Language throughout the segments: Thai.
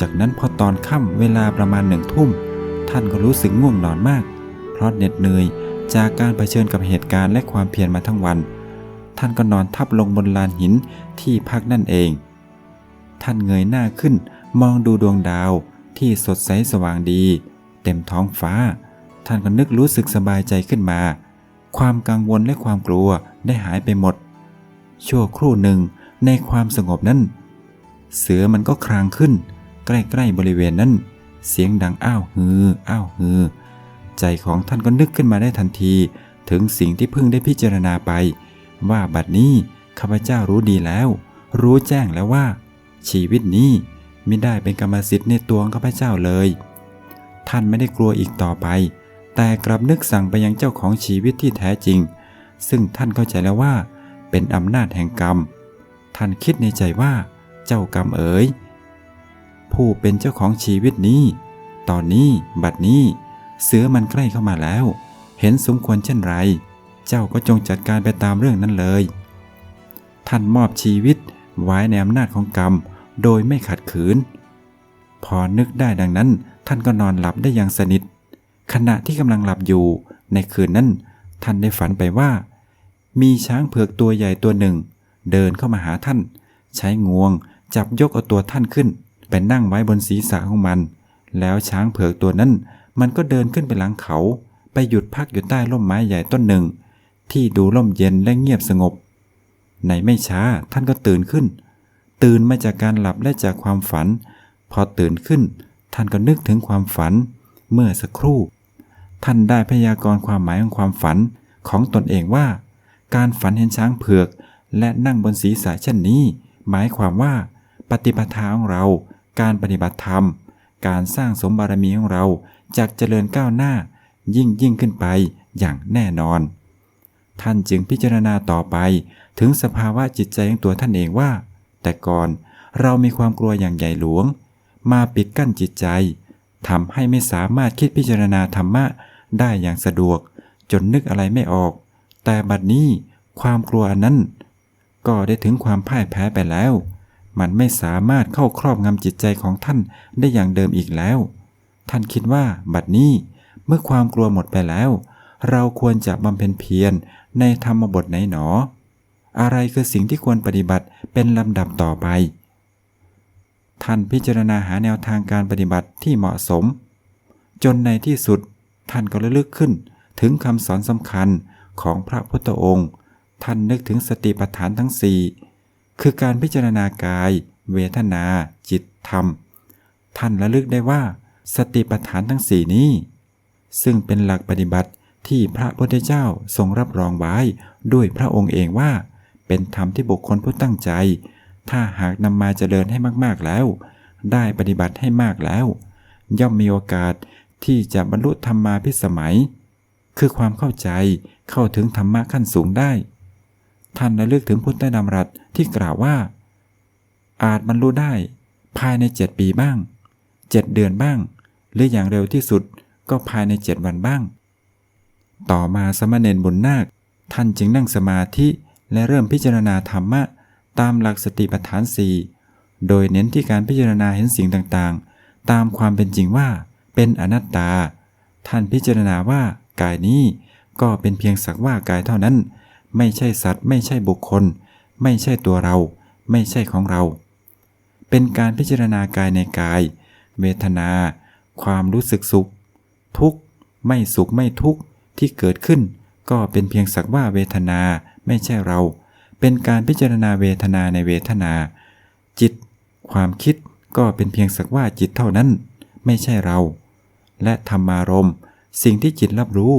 จากนั้นพอตอนค่ำเวลาประมาณหนึ่งทุ่ม ท่านก็รู้สึกง่วงนอนมาก เพราะเหน็ดเหนื่อยจากการเผชิญกับเหตุการณ์และความเพียรมาทั้งวัน ท่านก็นอนทับลงบนลานหินที่พักนั่นเอง ท่านเงยหน้าขึ้นมองดูดวงดาวที่สดใสสว่างดี เต็มท้องฟ้า ท่านก็นึกรู้สึกสบายใจขึ้นมา ความกังวลและความกลัวได้หายไปหมด ชั่วครู่หนึ่งในความสงบนั้น เสือมันก็ครางขึ้น ใกล้ๆบริเวณนั้น เสียงดังอ้าวฮืออ้าวฮือ ใจของท่านก็นึกขึ้นมาได้ทันที ถึงสิ่งที่เพิ่งได้พิจารณาไป ว่าบัดนี้ข้าพเจ้ารู้ดีแล้ว รู้แจ้งแล้วว่า ชีวิตนี้ไม่ได้เป็นกรรมสิทธิ์ในตัวข้าพเจ้าเลย ท่านไม่ได้กลัวอีกต่อไป แต่กลับนึกสั่งไปยังเจ้าของชีวิตที่แท้จริง ซึ่งท่านเข้าใจแล้วว่า เป็นอำนาจแห่งกรรม ท่านคิดในใจว่า เจ้ากรรมเอ๋ย ผู้เป็นเจ้าของชีวิตนี้ ตอนนี้บัดนี้ เสือมันใกล้เข้ามาแล้ว เห็นสมควรเช่นไร เจ้าก็จงจัดการไปตามเรื่องนั้นเลย ท่านมอบชีวิตไว้ในอำนาจของกรรม โดยไม่ขัดขืน พอนึกได้ดังนั้น ท่านก็นอนหลับได้อย่างสนิท ขณะที่กำลังหลับอยู่ ในคืนนั้นท่านได้ฝันไปว่า มีช้างเผือกตัวใหญ่ตัวหนึ่ง เดินเข้ามาหาท่าน ใช้งวงจับยกเอาตัวท่านขึ้น ไปนั่งไว้บนศีรษะของมัน แล้วช้างเผือกตัวนั้น มันก็เดินขึ้นไปหลังเขา ไปหยุดพักอยู่ใต้ร่มไม้ใหญ่ต้นหนึ่ง ที่ดูร่มเย็นและเงียบสงบ ในไม่ช้าท่านก็ตื่นขึ้น ตื่นมาจากการหลับและจากความฝัน พอตื่นขึ้น ท่านก็นึกถึงความฝัน เมื่อสักครู่ ท่านได้พยากรณ์ความหมายของความฝันของตนเองว่า การฝันเห็นช้างเผือก และนั่งบนศีรษะเช่นนี้ หมายความว่า ปฏิปทาของเรา การปฏิบัติธรรม การสร้างสมบารมีของเราจากเจริญก้าวหน้า ยิ่งยิ่งขึ้นไปอย่างแน่นอน ท่านจึงพิจารณาต่อไปถึงสภาวะจิตใจของตัวท่านเองว่า แต่ก่อนเรามีความกลัวอย่างใหญ่หลวง มาปิดกั้นจิตใจทำให้ไม่สามารถคิดพิจารณาธรรมะได้อย่างสะดวก จนนึกอะไรไม่ออก แต่บัดนี้ความกลัวอันนั้น ก็ได้ถึงความพ่ายแพ้ไปแล้ว มันไม่สามารถเข้าครอบงำจิตใจของท่านได้อย่างเดิมอีกแล้ว ท่านคิดว่าบัดนี้เมื่อความกลัวหมดไปแล้ว เราควรจะบำเพ็ญเพียรในธรรมบทไหนหนอ อะไรคือสิ่งที่ควรปฏิบัติเป็นลำดับต่อไป ท่านพิจารณาหาแนวทางการปฏิบัติที่เหมาะสม จนในที่สุดท่านก็ระลึกขึ้นถึงคำสอนสำคัญของพระพุทธองค์ ท่านนึกถึงสติปัฏฐานทั้งสี่ คือการพิจารณากาย เวทนา จิตธรรม ท่านระลึกได้ว่า สติปัฏฐานทั้งสี่นี้ ซึ่งเป็นหลักปฏิบัติที่พระพุทธเจ้าทรงรับรองไว้ด้วยพระองค์เองว่า เป็นธรรมที่บุคคลผู้ตั้งใจ ถ้าหากนำมาเจริญให้มากๆแล้ว ได้ปฏิบัติให้มากแล้ว ย่อมมีโอกาสที่จะบรรลุธรรมาพิสมัย คือความเข้าใจเข้าถึงธรรมะขั้นสูงได้ ท่านระลึกถึงพุทธดำรัสที่กล่าวว่า อาจบรรลุได้ภายในเจ็ดปีบ้างเจ็ดเดือนบ้าง หรืออย่างเร็วที่สุดก็ภายในเจ็ดวันบ้าง ต่อมาสมณเณรบุญนาค ท่านจึงนั่งสมาธิและเริ่มพิจารณาธรรมะตามหลักสติปัฏฐานสี่โดยเน้นที่การพิจารณาเห็นสิ่งต่างๆ ตามความเป็นจริงว่าเป็นอนัตตา ท่านพิจารณาว่ากายนี้ก็เป็นเพียงสักว่ากายเท่านั้น ไม่ใช่สัตว์ ไม่ใช่บุคคล ไม่ใช่ตัวเรา ไม่ใช่ของเรา เป็นการพิจารณากายในกาย เวทนา ความรู้สึกสุข ทุกข์ไม่สุขไม่ทุกข์ที่เกิดขึ้น ก็เป็นเพียงสักว่าเวทนาไม่ใช่เรา เป็นการพิจารณาเวทนาในเวทนา จิต ความคิดก็เป็นเพียงสักว่าจิตเท่านั้น ไม่ใช่เรา และธรรมารมณ์ สิ่งที่จิตรับรู้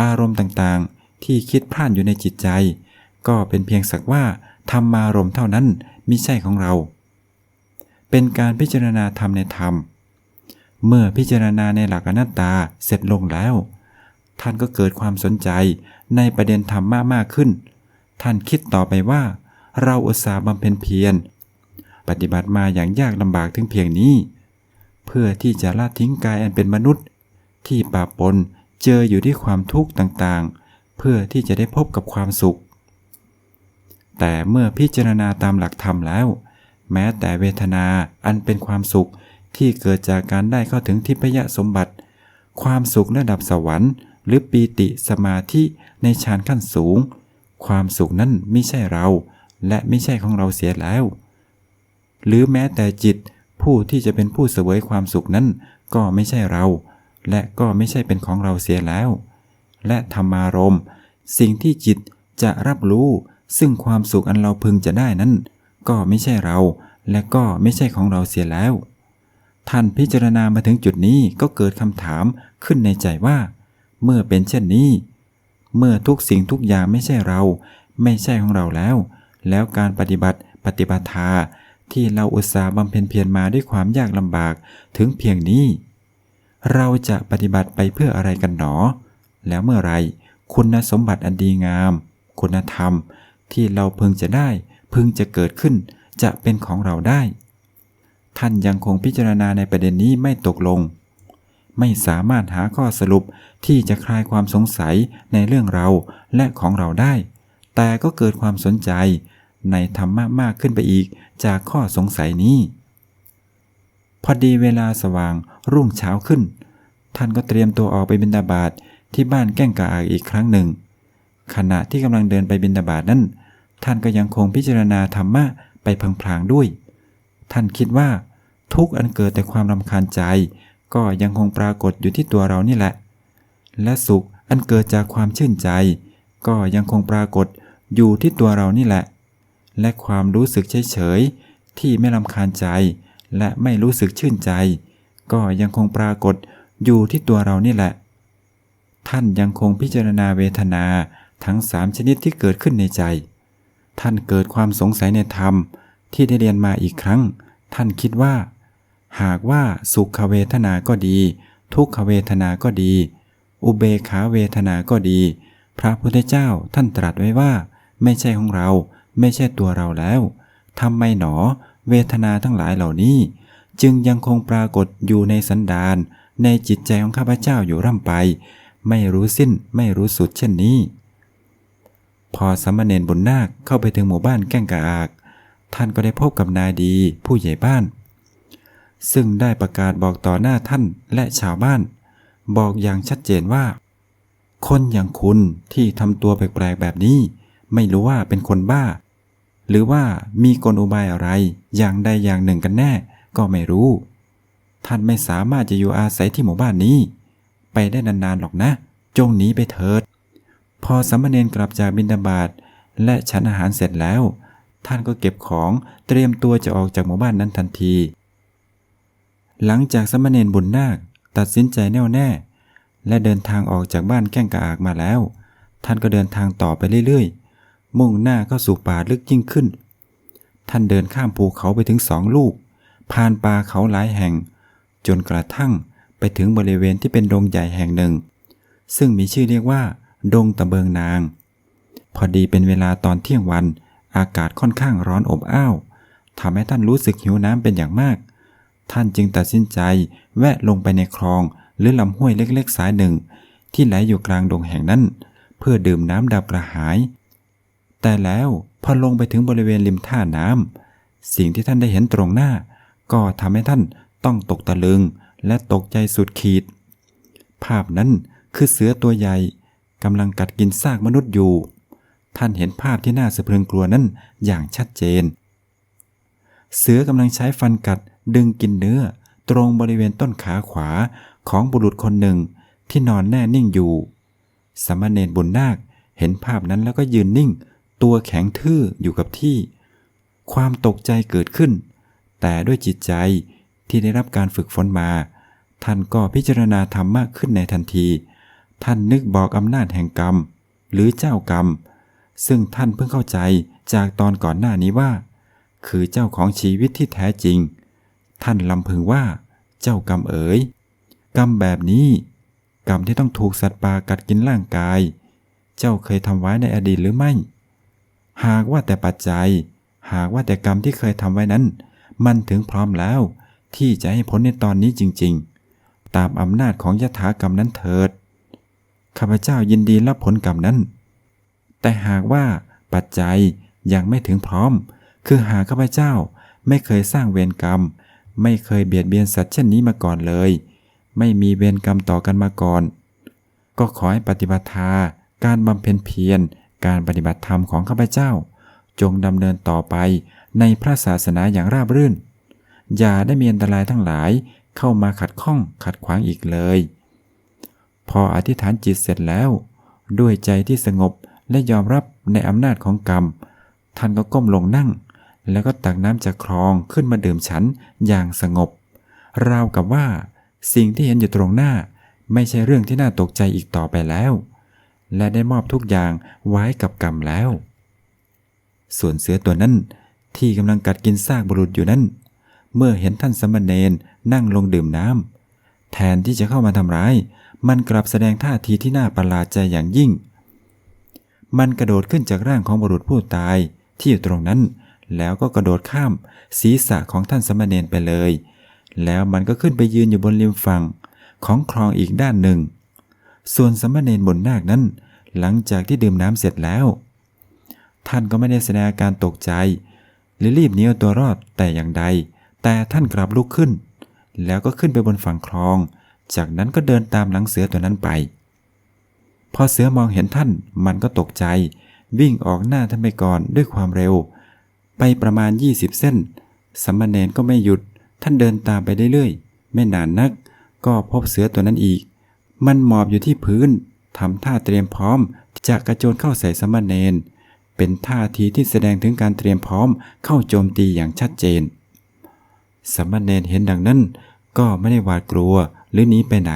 อารมณ์ต่าง ที่คิดพล่านอยู่ในจิตใจ ก็เป็นเพียงสักว่าธรรมารมเท่านั้นมิใช่ของเรา เป็นการพิจารณาธรรมในธรรม เมื่อพิจารณาในหลักอนัตตาเสร็จลงแล้ว ท่านก็เกิดความสนใจในประเด็นธรรมะมากขึ้น ท่านคิดต่อไปว่า เราอุตส่าห์บำเพ็ญเพียรปฏิบัติมาอย่างยากลำบากถึงเพียงนี้ เพื่อที่จะละทิ้งกายอันเป็นมนุษย์ ที่ป่าปนเจออยู่ที่ความทุกข์ต่างๆ เพื่อที่จะได้พบกับความสุข แต่เมื่อพิจารณาตามหลักธรรมแล้ว แม้แต่เวทนาอันเป็นความสุขที่เกิดจากการได้เข้าถึงทิพยสมบัติ ความสุขระดับสวรรค์ หรือปีติสมาธิในฌานขั้นสูง ความสุขนั้นไม่ใช่เรา และไม่ใช่ของเราเสียแล้ว หรือแม้แต่จิตผู้ที่จะเป็นผู้เสวยความสุขนั้นก็ไม่ใช่เรา และก็ไม่ใช่เป็นของเราเสียแล้ว และธรรมารมสิ่งที่จิตจะรับรู้ซึ่งความสุขอันเราพึงจะได้นั้น ก็ไม่ใช่เรา และก็ไม่ใช่ของเราเสียแล้ว ท่านพิจารณามาถึงจุดนี้ก็เกิดคำถามขึ้นในใจว่า เมื่อเป็นเช่นนี้ เมื่อทุกสิ่งทุกอย่างไม่ใช่เรา ไม่ใช่ของเราแล้ว แล้วการปฏิบัติปฏิบัติทาที่เราอุตสาห์บำเพ็ญเพียรมาด้วยความยากลำบากถึงเพียงนี้ เราจะปฏิบัติไปเพื่ออะไรกันหนอ แล้วเมื่อไรคุณสมบัติอันดีงาม คุณธรรมที่เราพึงจะได้ พึงจะเกิดขึ้น จะเป็นของเราได้ ท่านยังคงพิจารณาในประเด็นนี้ไม่ตกลง ไม่สามารถหาข้อสรุปที่จะคลายความสงสัยในเรื่องเราและของเราได้ แต่ก็เกิดความสนใจในธรรมะมากขึ้นไปอีกจากข้อสงสัยนี้ พอดีเวลาสว่างรุ่งเช้าขึ้น ท่านก็เตรียมตัวออกไปบิณฑบาต ที่บ้านแก้งกาอากอีกครั้งหนึ่ง ขณะที่กำลังเดินไปบิณฑบาตนั้น ท่านก็ยังคงพิจารณาธรรมะไปพลางๆด้วย ท่านคิดว่า ทุกอันเกิดแต่ความรำคาญใจ ก็ยังคงปรากฏอยู่ที่ตัวเรานี่แหละ และสุขอันเกิดจากความชื่นใจ ก็ยังคงปรากฏอยู่ที่ตัวเรานี่แหละ และความรู้สึกเฉยๆที่ไม่รำคาญใจ และไม่รู้สึกชื่นใจ ก็ยังคงปรากฏอยู่ที่ตัวเรานี่แหละ ท่านยังคงพิจารณาเวทนาทั้งสามชนิดที่เกิดขึ้นในใจ ท่านเกิดความสงสัยในธรรมที่ได้เรียนมาอีกครั้ง ท่านคิดว่า หากว่าสุขเวทนาก็ดี ทุกขเวทนาก็ดี อุเบขาเวทนาก็ดี พระพุทธเจ้าท่านตรัสไว้ว่า ไม่ใช่ของเรา ไม่ใช่ตัวเราแล้วทำไมหนอ เวทนาทั้งหลายเหล่านี้ จึงยังคงปรากฏอยู่ในสันดานในจิตใจของข้าพเจ้าอยู่ร่ำไป ไม่รู้สิ้นไม่รู้สุดเช่นนี้ พอสามเณรบุญนาคเข้าไปถึงหมู่บ้านแก้งกะอาก ท่านก็ได้พบกับนายดีผู้ใหญ่บ้าน ซึ่งได้ประกาศบอกต่อหน้าท่านและชาวบ้าน บอกอย่างชัดเจนว่า คนอย่างคุณที่ทำตัวแปลกๆแบบนี้ ไม่รู้ว่าเป็นคนบ้า หรือว่ามีกลอุบายอะไรอย่างใดอย่างหนึ่งกันแน่ก็ไม่รู้ ท่านไม่สามารถจะอยู่อาศัยที่หมู่บ้านนี้ ไปได้นานๆหรอกนะ จงหนีไปเถิด พอสามเณรกลับจากบิณฑบาตและฉันอาหารเสร็จแล้ว ท่านก็เก็บของเตรียมตัวจะออกจากหมู่บ้านนั้นทันที หลังจากสามเณรบุญนาคตัดสินใจแน่วแน่ และเดินทางออกจากบ้านแก้งกะอากมาแล้ว ท่านก็เดินทางต่อไปเรื่อยๆ มุ่งหน้าเข้าสู่ป่าลึกยิ่งขึ้น ท่านเดินข้ามภูเขาไปถึงสองลูก ผ่านป่าเขาหลายแห่ง จนกระทั่ง ไปถึงบริเวณที่เป็นดงใหญ่แห่งหนึ่ง ซึ่งมีชื่อเรียกว่า ดงตะเบิงนาง พอดีเป็นเวลาตอนเที่ยงวัน อากาศค่อนข้างร้อนอบอ้าวทำให้ท่านรู้สึกหิวน้ำเป็นอย่างมาก ท่านจึงตัดสินใจแวะลงไปในคลอง หรือลำห้วยเล็กๆ สายหนึ่ง ที่ไหลอยู่กลางดงแห่งนั้น เพื่อดื่มน้ำดับกระหาย แต่แล้วพอลงไปถึงบริเวณริมท่าน้ำสิ่งที่ท่านได้เห็นตรงหน้า ก็ทำให้ท่านต้องตกตะลึง และตกใจสุดขีด ภาพนั้นคือเสือตัวใหญ่กำลังกัดกินซากมนุษย์อยู่ ท่านเห็นภาพที่น่าสะพรึงกลัวนั้นอย่างชัดเจน เสือกำลังใช้ฟันกัดดึงกินเนื้อ ตรงบริเวณต้นขาขวาของบุรุษคนหนึ่งที่นอนแน่นิ่งอยู่สามเณรบุญนาคเห็นภาพนั้นแล้วก็ยืนนิ่ง ตัวแข็งทื่ออยู่กับที่ ความตกใจเกิดขึ้น แต่ด้วยจิตใจที่ได้รับการฝึกฝนมา ท่านก็พิจารณาธรรมมากขึ้นในทันที ท่านนึกบอกอำนาจแห่งกรรม หรือเจ้ากรรม ซึ่งท่านเพิ่งเข้าใจจากตอนก่อนหน้านี้ว่า คือเจ้าของชีวิตที่แท้จริง ท่านลำพึงว่า เจ้ากรรมเอ๋ยกรรมแบบนี้ กรรมที่ต้องถูกสัตว์ป่ากัดกินร่างกาย เจ้าเคยทำไว้ในอดีตหรือไม่ หากว่าแต่ปัจจัย หากว่าแต่กรรมที่เคยทำไว้นั้น มันถึงพร้อมแล้ว ที่จะให้ผลในตอนนี้จริง ๆ ตามอำนาจของยถากรรมนั้นเถิด ข้าพเจ้ายินดีรับผลกรรมนั้น แต่หากว่าปัจจัยยังไม่ถึงพร้อม คือหากข้าพเจ้าไม่เคยสร้างเวรกรรม ไม่เคยเบียดเบียนสัตว์เช่นนี้มาก่อนเลย ไม่มีเวรกรรมต่อกันมาก่อน ก็ขอให้ปฏิบัติทาการบำเพ็ญเพียร การปฏิบัติธรรมของข้าพเจ้า จงดำเนินต่อไปในพระศาสนาอย่างราบรื่น อย่าได้มีอันตรายทั้งหลาย เข้ามาขัดข้องขัดขวางอีกเลย พออธิษฐานจิตเสร็จแล้ว ด้วยใจที่สงบและยอมรับในอำนาจของกรรม ท่านก็ก้มลงนั่ง แล้วก็ตักน้ำจากคลองขึ้นมาดื่มฉันอย่างสงบ ราวกับว่า สิ่งที่เห็นอยู่ตรงหน้า ไม่ใช่เรื่องที่น่าตกใจอีกต่อไปแล้ว และได้มอบทุกอย่างไว้กับกรรมแล้ว ส่วนเสือตัวนั้นที่กำลังกัดกินซากบุรุษอยู่นั้น เมื่อเห็นท่านสมณเณรนั่งลงดื่มน้ำแทนที่จะเข้ามาทำร้าย มันกลับแสดงท่าทีที่น่าประหลาดใจอย่างยิ่ง มันกระโดดขึ้นจากร่างของบุรุษผู้ตายที่อยู่ตรงนั้น แล้วก็กระโดดข้ามศีรษะของท่านสมณเณรไปเลย แล้วมันก็ขึ้นไปยืนอยู่บนริมฝั่งของคลองอีกด้านหนึ่ง ส่วนสมณเณรบนนาคนั้น หลังจากที่ดื่มน้ำเสร็จแล้ว ท่านก็ไม่ได้แสดงอาการตกใจ หรือรีบหนีเอาตัวรอดแต่อย่างใด แต่ท่านกลับลุกขึ้น แล้วก็ขึ้นไปบนฝั่งคลอง จากนั้นก็เดินตามหลังเสือตัวนั้นไป พอเสือมองเห็นท่านมันก็ตกใจ วิ่งออกหน้าท่านไปก่อนด้วยความเร็ว ไปประมาณ 20 เส้นสมณเณรก็ไม่หยุด ท่านเดินตามไปเรื่อยๆ ไม่นานนัก ก็พบเสือตัวนั้นอีก มันหมอบอยู่ที่พื้นทำท่าเตรียมพร้อมจะกระโจนเข้าใส่สมณเณรเป็นท่าทีที่แสดงถึงการเตรียมพร้อมเข้าโจมตีอย่างชัดเจน สมณเณรเห็นดังนั้น ก็ไม่ได้หวาดกลัวหรือหนีไปไหน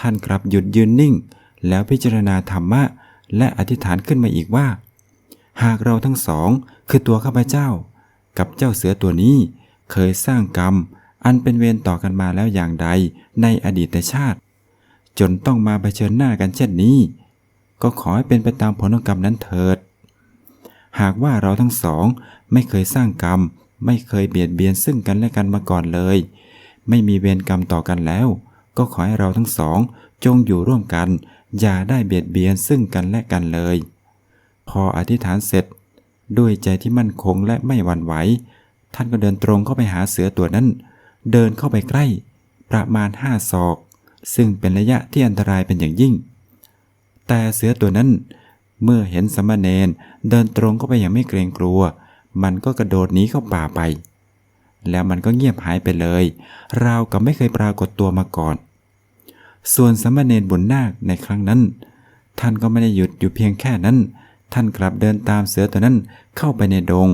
ท่านกลับหยุดยืนนิ่ง แล้วพิจารณาธรรมะ และอธิษฐานขึ้นมาอีกว่า หากเราทั้งสองคือตัวข้าพเจ้า กับเจ้าเสือตัวนี้ เคยสร้างกรรม อันเป็นเวรต่อกันมาแล้วอย่างใดในอดีตชาติ จนต้องมาเผชิญหน้ากันเช่นนี้ ก็ขอให้เป็นไปตามผลของกรรมนั้นเถิด หากว่าเราทั้งสองไม่เคยสร้างกรรม ไม่เคยเบียดเบียนซึ่งกันและกันมาก่อนเลย ไม่มีเวรกรรมต่อกันแล้ว ก็ขอให้เราทั้งสอง จงอยู่ร่วมกัน อย่าได้เบียดเบียนซึ่งกันและกันเลย พออธิษฐานเสร็จ ด้วยใจที่มั่นคงและไม่หวั่นไหว ท่านก็เดินตรงเข้าไปหาเสือตัวนั้น เดินเข้าไปใกล้ ประมาณห้าศอก ซึ่งเป็นระยะที่อันตรายเป็นอย่างยิ่ง แต่เสือตัวนั้นเมื่อเห็นสมณเณรเดินตรงเข้าไปอย่างไม่เกรงกลัว มันก็กระโดดหนีเข้าป่าไป แล้วมันก็เงียบหายไปเลย ราวกับไม่เคยปรากฏตัวมาก่อน ส่วนสมณเณรบุญนาคในครั้งนั้น ท่านก็ไม่ได้หยุดอยู่เพียงแค่นั้น ท่านกลับเดินตามเสือตัวนั้นเข้าไปในดง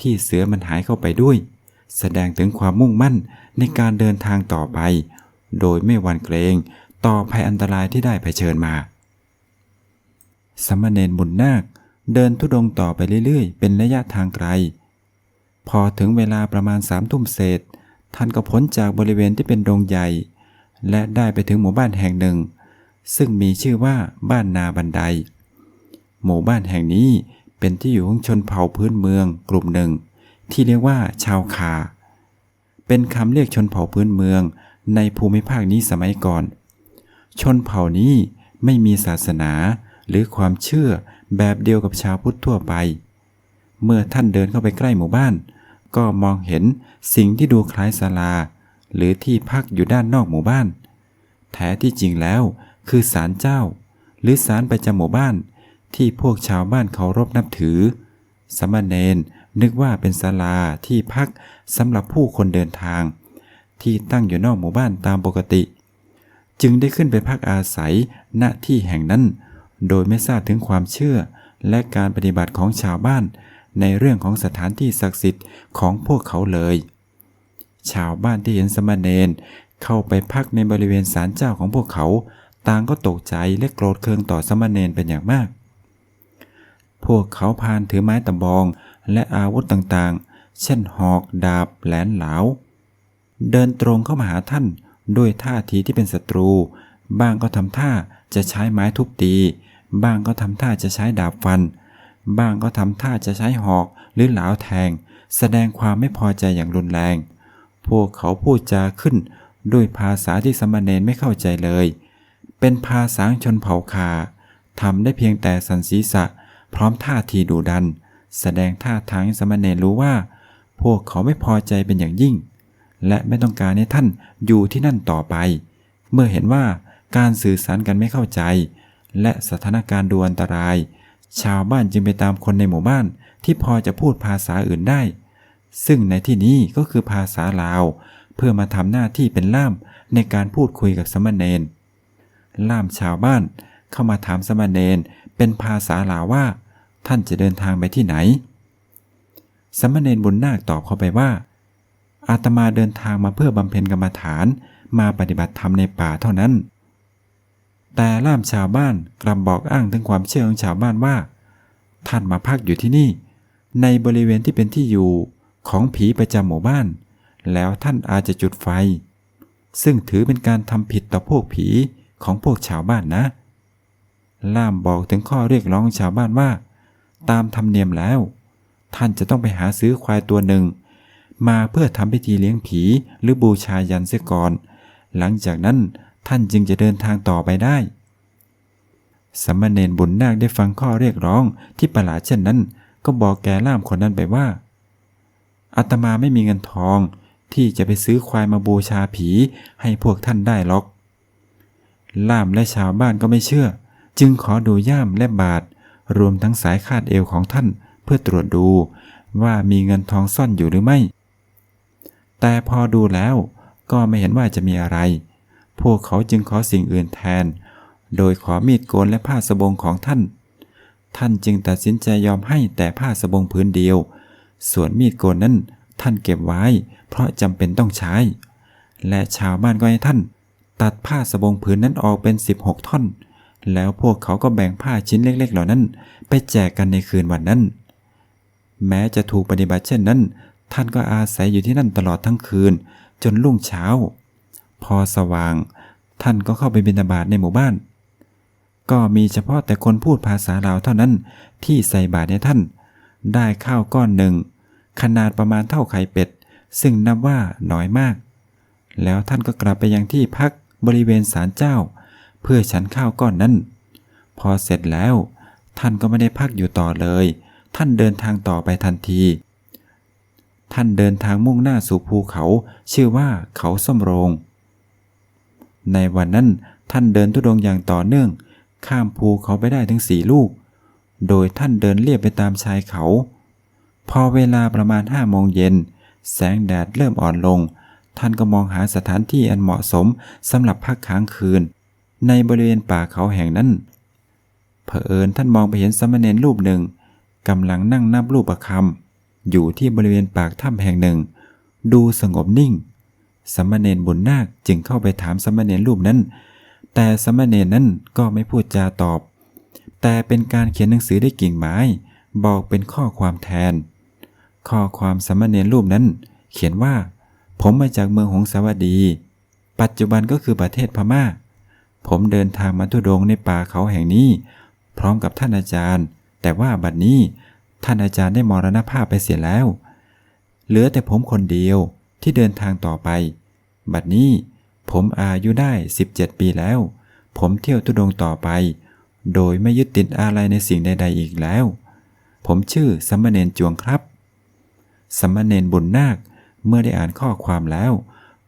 ที่เสือมันหายเข้าไปด้วย แสดงถึงความมุ่งมั่นในการเดินทางต่อไป โดยไม่หวั่นเกรงต่อภัยอันตรายที่ได้เผชิญมา สมณเณรบุญนาค เดินทุดงต่อไปเรื่อยๆ เป็นระยะทางไกล พอถึงเวลาประมาณสามทุ่มเศษ ท่านก็พ้นจากบริเวณที่เป็นดงใหญ่ และได้ไปถึงหมู่บ้านแห่งหนึ่ง ซึ่งมีชื่อว่าบ้านนาบันได หมู่บ้านแห่งนี้เป็นที่อยู่ของชนเผ่าพื้นเมืองกลุ่มหนึ่ง ที่เรียกว่าชาวคา เป็นคำเรียกชนเผ่าพื้นเมืองในภูมิภาคนี้สมัยก่อน ชนเผ่านี้ไม่มีศาสนาหรือความเชื่อ แบบเดียวกับชาวพุทธทั่วไป เมื่อท่านเดินเข้าไปใกล้หมู่บ้าน ก็มองเห็นสิ่งที่ดูคล้ายศาลา หรือที่พักอยู่ด้านนอกหมู่บ้าน แท้ที่จริงแล้วคือศาลเจ้า หรือศาลประจำหมู่บ้านที่พวกชาวบ้านเคารพนับถือ สมณเณรนึกว่าเป็นศาลาที่พักสำหรับผู้คนเดินทาง ที่ตั้งอยู่นอกหมู่บ้านตามปกติ จึงได้ขึ้นไปพักอาศัยณที่แห่งนั้น โดยไม่ทราบถึงความเชื่อ และการปฏิบัติของชาวบ้าน ในเรื่องของสถานที่ศักดิ์สิทธิ์ของพวกเขาเลย ชาวบ้านที่เห็นสมณเณรเข้าไปพักในบริเวณศาลเจ้าของพวกเขา ต่างก็ตกใจและโกรธเคืองต่อสมณเณรเป็นอย่างมาก พวกเขาพานถือไม้ตะบองและอาวุธต่างๆ เช่นหอกดาบแหลนเหลา เดินตรงเข้ามาหาท่านด้วยท่าทีที่เป็นศัตรู บ้างก็ทำท่าจะใช้ไม้ทุบตี บ้างก็ทำท่าจะใช้ดาบฟัน บ้างก็ทำท่าจะใช้หอกหรือเหลาแทง แสดงความไม่พอใจอย่างรุนแรง พวกเขาพูดจาขึ้นด้วยภาษาที่สมณเณรไม่เข้าใจเลย เป็นภาษาชนเผ่าคาทำได้เพียงแต่สันศีษะ พร้อมท่าทีดุดัน แสดงท่าทางสมณเณรรู้ว่า พวกเขาไม่พอใจเป็นอย่างยิ่ง และไม่ต้องการให้ท่านอยู่ที่นั่นต่อไป เมื่อเห็นว่าการสื่อสารกันไม่เข้าใจ และสถานการณ์ดูอันตราย ชาวบ้านจึงไปตามคนในหมู่บ้านที่พอจะพูดภาษาอื่นได้ ซึ่งในที่นี้ก็คือภาษาลาว เพื่อมาทำหน้าที่เป็นล่ามในการพูดคุยกับสมณเณรล่ามชาวบ้านเข้ามาถามสมณเณรเป็นภาษาลาวว่า ท่านจะเดินทางไปที่ไหน สมณเณรบุญนาคตอบเข้าไปว่า อาตมาเดินทางมาเพื่อบำเพ็ญกรรมฐาน มาปฏิบัติธรรมในป่าเท่านั้น แต่ล่ามชาวบ้านกลับบอกอ้างถึงความเชื่อของชาวบ้านว่า ท่านมาพักอยู่ที่นี่ ในบริเวณที่เป็นที่อยู่ของผีประจำหมู่บ้าน แล้วท่านอาจจะจุดไฟ ซึ่งถือเป็นการทำผิดต่อพวกผีของพวกชาวบ้านนะ ล่ามบอกถึงข้อเรียกร้องชาวบ้านว่า ตามธรรมเนียมแล้ว ท่านจะต้องไปหาซื้อควายตัวหนึ่ง มาเพื่อทำพิธีเลี้ยงผีหรือบูชายันเสียก่อน หลังจากนั้น ท่านจึงจะเดินทางต่อไปได้ สมณเณรบุญนาคได้ฟังข้อเรียกร้องที่ประหลาดเช่นนั้น ก็บอกแก่ล่ามคนนั้นไปว่าอาตมาไม่มีเงินทองที่จะไปซื้อควายมาบูชาผีให้พวกท่านได้หรอก ล่ามและชาวบ้านก็ไม่เชื่อ จึงขอดูย่ามและบาท รวมทั้งสายคาดเอวของท่านเพื่อตรวจดูว่ามีเงินทองซ่อนอยู่หรือไม่ แต่พอดูแล้วก็ไม่เห็นว่าจะมีอะไร พวกเขาจึงขอสิ่งอื่นแทน โดยขอมีดโกนและผ้าสบงของท่าน ท่านจึงตัดสินใจยอมให้แต่ผ้าสบงพื้นเดียว ส่วนมีดโกนนั้นท่านเก็บไว้ เพราะจำเป็นต้องใช้ และชาวบ้านก็ให้ท่าน ตัดผ้าสบงผืนนั้นออกเป็น 16 ท่อน แล้วพวกเขาก็แบ่งผ้าชิ้นเล็ก ๆ เหล่านั้น ไปแจกกันในคืนวันนั้น แม้จะถูกปฏิบัติเช่นนั้น ท่านก็อาศัยอยู่ที่นั่นตลอดทั้งคืน จนรุ่งเช้า พอสว่าง ท่านก็เข้าไปบิณฑบาตในหมู่บ้าน ก็มีเฉพาะแต่คนพูดภาษาลาวเท่านั้นที่ใส่บาตรให้ท่าน ได้ข้าวก้อนหนึ่ง ขนาดประมาณเท่าไข่เป็ด ซึ่งนับว่าน้อยมาก แล้วท่านก็กลับไปยังที่พักบริเวณศาลเจ้า เพื่อฉันข้าวก้อนนั้น พอเสร็จแล้ว ท่านก็ไม่ได้พักอยู่ต่อเลย ท่านเดินทางต่อไปทันทีท่านเดินทางมุ่งหน้าสู่ภูเขา ชื่อว่าเขาส้มโรง ในวันนั้นท่านเดินทุดงอย่างต่อเนื่อง ข้ามภูเขาไปได้ถึงสี่ลูก โดยท่านเดินเลียบไปตามชายเขา พอเวลาประมาณห้าโมงเย็น แสงแดดเริ่มอ่อนลง ท่านก็มองหาสถานที่อันเหมาะสมสำหรับพักค้างคืน ในบริเวณป่าเขาแห่งนั้น เผอิญท่านมองไปเห็นสามเณรรูปหนึ่งกำลังนั่งนับรูปประคำอยู่ที่บริเวณปากถ้ำแห่งหนึ่ง ดูสงบนิ่ง สามเณรบุญนาคจึงเข้าไปถามสามเณรรูปนั้น แต่สามเณรนั้นก็ไม่พูดจาตอบ แต่เป็นการเขียนหนังสือด้วยกิ่งไม้ บอกเป็นข้อความแทน ข้อความสามเณรรูปนั้น เขียนว่า ผมมาจากเมืองหงสาวดี ปัจจุบันก็คือประเทศพม่า ผมเดินทางมาทุดงในป่าเขาแห่งนี้ พร้อมกับท่านอาจารย์ แต่ว่าบัดนี้ท่านอาจารย์ได้มรณภาพไปเสียแล้ว เหลือแต่ผมคนเดียว ที่เดินทางต่อไป บัดนี้ผมอายุได้ 17 ปีแล้ว ผมเที่ยวทุดงต่อไป โดยไม่ยึดติดอะไรในสิ่งใด ๆ อีกแล้ว ผมชื่อสมณเณรจวงครับ สมณเณรบุญนาคเมื่อได้อ่านข้อความแล้ว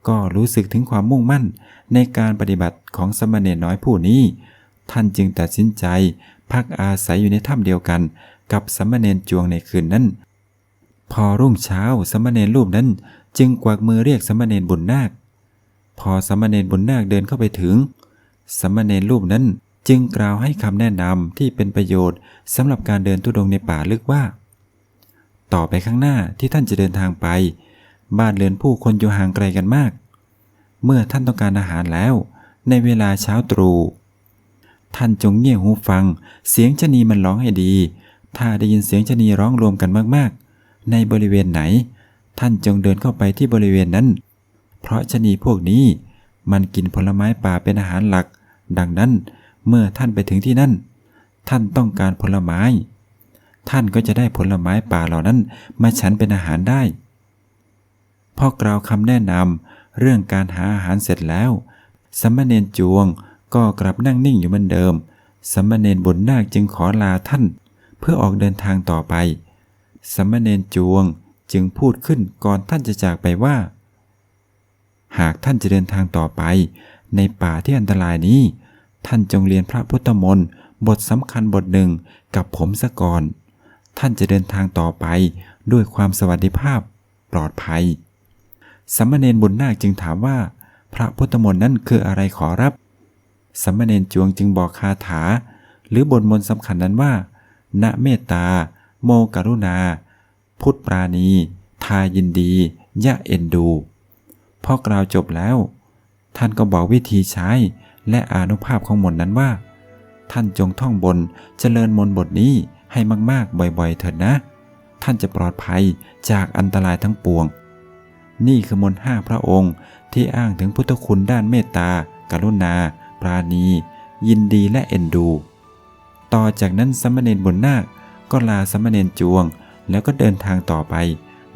ก็รู้สึกถึงความมุ่งมั่นในการปฏิบัติของสมณเณรน้อยผู้นี้ ท่านจึงตัดสินใจ พักอาศัยอยู่ในถ้ำเดียวกัน กับสมณเณรจวงในคืนนั้น พอรุ่งเช้าสมณเณรรูปนั้น จึงกวักมือเรียกสมณเณรบุญนาค พอสมณเณรบุญนาคเดินเข้าไปถึง สมณเณรรูปนั้นจึงกล่าวให้คำแนะนำที่เป็นประโยชน์สำหรับการเดินทุดงในป่าลึกว่า ต่อไปข้างหน้าที่ท่านจะเดินทางไป บ้านเรือนผู้คนอยู่ห่างไกลกันมาก เมื่อท่านต้องการอาหารแล้ว ในเวลาเช้าตรู่ท่านจงเงี่ยหูฟัง เสียงชนีมันร้องให้ดี ถ้าได้ยินเสียงชนีร้องรวมกันมากๆ ในบริเวณไหน ท่านจงเดินเข้าไปที่บริเวณนั้น เพราะชนีพวกนี้มันกินผลไม้ป่าเป็นอาหารหลัก ดังนั้นเมื่อท่านไปถึงที่นั่น ท่านต้องการผลไม้ ท่านก็จะได้ผลไม้ป่าเหล่านั้นมาฉันเป็นอาหารได้พอกล่าวคำแนะนำเรื่องการหาอาหารเสร็จแล้ว สมณเณรจวงก็กลับนั่งนิ่งอยู่เหมือนเดิม สมณเณรบุญนาคจึงขอลาท่าน เพื่อออกเดินทางต่อไป สมณเณรจวง จึงพูดขึ้นก่อนท่านจะจากไปว่า หากท่านจะเดินทางต่อไป ในป่าที่อันตรายนี้ ท่านจงเรียนพระพุทธมนต์บทสำคัญบทหนึ่งกับผมซะก่อน ท่านจะเดินทางต่อไปด้วยความสวัสดิภาพปลอดภัยสามเณรบุญนาคจึงถามว่า พระพุทธมนต์นั้นคืออะไรขอรับสามเณรจวงจึงบอกคาถา หรือบทมนต์สำคัญนั้นว่า ณเมตตา โมกรุณา พุทธปราณี ทายินดี ยะเอ็นดู พอกล่าวจบแล้ว ท่านก็บอกวิธีใช้และอานุภาพของมนต์นั้นว่า ท่านจงท่องบนเจริญมนต์บทนี้ให้มากๆ บ่อยๆ เถิดนะ ท่านจะปลอดภัยจากอันตรายทั้งปวง นี่คือมนต์ห้าพระองค์ที่อ้างถึงพุทธคุณด้านเมตตา กรุณา ปราณี ยินดีและเอ็นดู ต่อจากนั้นสมณเณรบุญนาคก็ลาสมณเณรจวง แล้วก็เดินทางต่อไป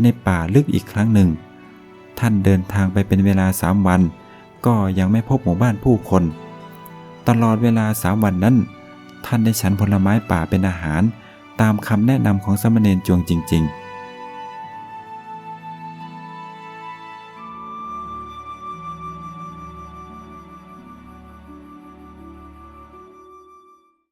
ในป่าลึกอีกครั้งหนึ่ง ท่านเดินทางไปเป็นเวลาสามวัน ก็ยังไม่พบหมู่บ้านผู้คน ตลอดเวลาสามวันนั้น ท่านได้ฉันผลไม้ป่าเป็นอาหาร ตามคำแนะนำของสมณเณรจวงจริง ๆ